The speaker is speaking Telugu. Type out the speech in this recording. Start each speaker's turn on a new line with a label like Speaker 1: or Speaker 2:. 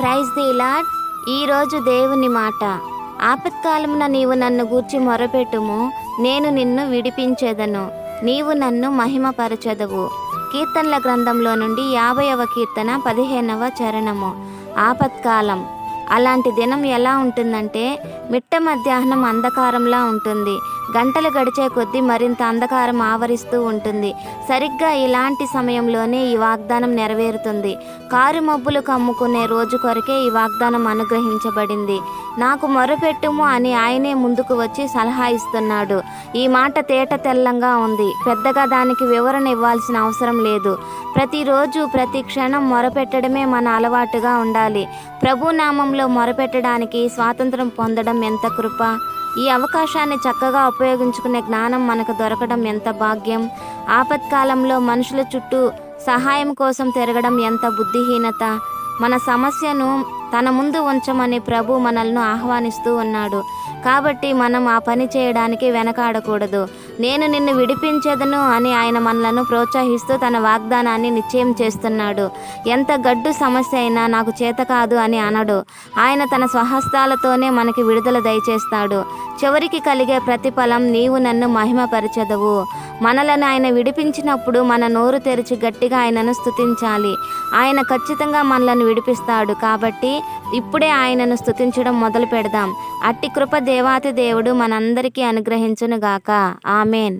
Speaker 1: ప్రైజ్ ది లాడ్ ఈరోజు దేవుని మాట. ఆపత్కాలమున నీవు నన్ను గూర్చి మొరపెట్టుము నేను నిన్ను విడిపించేదను. నీవు నన్ను మహిమపరచెదవు. కీర్తనల గ్రంథంలో నుండి యాభైవ కీర్తన పదిహేనవ చరణము. ఆపత్కాలం. అలాంటి దినం ఎలా ఉంటుందంటే మిట్ట మధ్యాహ్నం అంధకారంలా ఉంటుంది. గంటలు గడిచే కొద్దీ మరింత అంధకారం ఆవరిస్తూ ఉంటుంది. సరిగ్గా ఇలాంటి సమయంలోనే ఈ వాగ్దానం నెరవేరుతుంది. కారు మబ్బులు కమ్ముకునే రోజు కొరకే ఈ వాగ్దానం అనుగ్రహించబడింది. నాకు మొరపెట్టుము అని ఆయనే ముందుకు వచ్చి సలహా ఇస్తున్నాడు. ఈ మాట తేట తెల్లంగా ఉంది. పెద్దగా దానికి వివరణ ఇవ్వాల్సిన అవసరం లేదు. ప్రతిరోజు ప్రతి క్షణం మొరపెట్టడమే మన అలవాటుగా ఉండాలి. ప్రభు నామంలో మొరపెట్టడానికి స్వాతంత్రం పొందడం ఎంత కృప? ఈ అవకాశాన్ని చక్కగా ఉపయోగించుకునే జ్ఞానం మనకు దొరకడం ఎంత భాగ్యం? ఆపత్కాలంలో మనుషుల చుట్టూ సహాయం కోసం తిరగడం ఎంత బుద్ధిహీనత? మన సమస్యను తన ముందు ఉంచమని ప్రభు మనల్ని ఆహ్వానిస్తూ ఉన్నాడు. కాబట్టి మనం ఆ పని చేయడానికి వెనకాడకూడదు. నేను నిన్ను విడిపించేదను అని ఆయన మనలను ప్రోత్సహిస్తూ తన వాగ్దానాన్ని నిశ్చయం చేస్తున్నాడు. ఎంత గడ్డు సమస్య అయినా నాకు చేత కాదు అని అనడు. ఆయన తన స్వహస్తాలతోనే మనకి విడుదల దయచేస్తాడు. చివరికి కలిగే ప్రతిఫలం నీవు నన్ను మహిమపరచదవు. మనలను ఆయన విడిపించినప్పుడు మన నోరు తెరిచి గట్టిగా ఆయనను స్థుతించాలి ఆయన ఖచ్చితంగా మనలను విడిపిస్తాడు కాబట్టి ఇప్పుడే ఆయనను స్థుతించడం మొదలు పెడదాం. అట్టి కృప దేవాతి దేవుడు మనందరికీ అనుగ్రహించునుగాక. ఆమెన్.